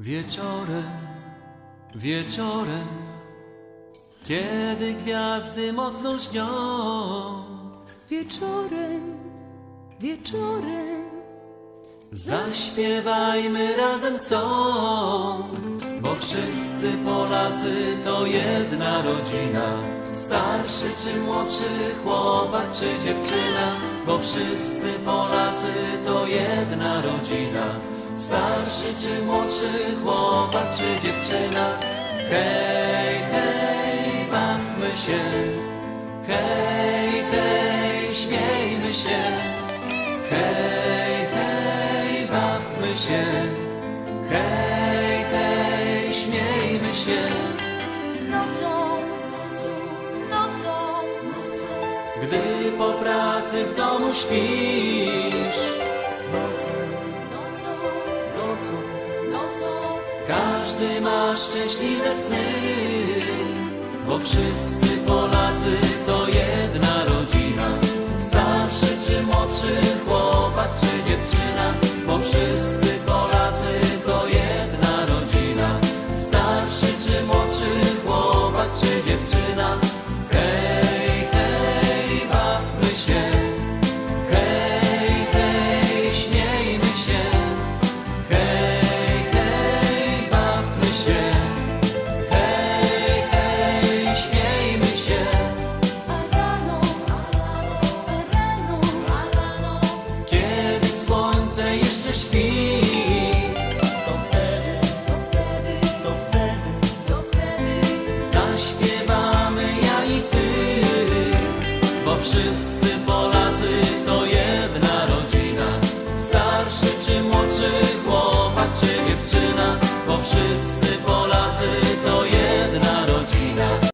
Wieczorem, wieczorem, kiedy gwiazdy mocno lśnią, Wieczorem, wieczorem, zaśpiewajmy razem song, bo wszyscy Polacy to jedna rodzina. Starszy czy młodszy chłopak czy dziewczyna, bo wszyscy Polacy to jedna rodzina. Starszy czy młodszy chłopak czy dziewczyna, hej, hej, bawmy się, hej, hej, śmiejmy się. Hej, hej, bawmy się. Hej, hej, śmiejmy się. nocą, nocą, nocą, Gdy po pracy w domu śpisz. Każdy ma szczęśliwe sny, bo wszyscy Polacy to jedna rodzina. Starszy czy młodszy chłopak czy dziewczyna, bo wszyscy Polacy to jedna rodzina. Starszy czy młodszy chłopak czy dziewczyna, jeszcze śpi, to wtedy, to wtedy, to wtedy to wtedy, zaśpiewamy ja i ty. Bo wszyscy Polacy to jedna rodzina. Starszy czy młodszy chłopak czy dziewczyna, bo wszyscy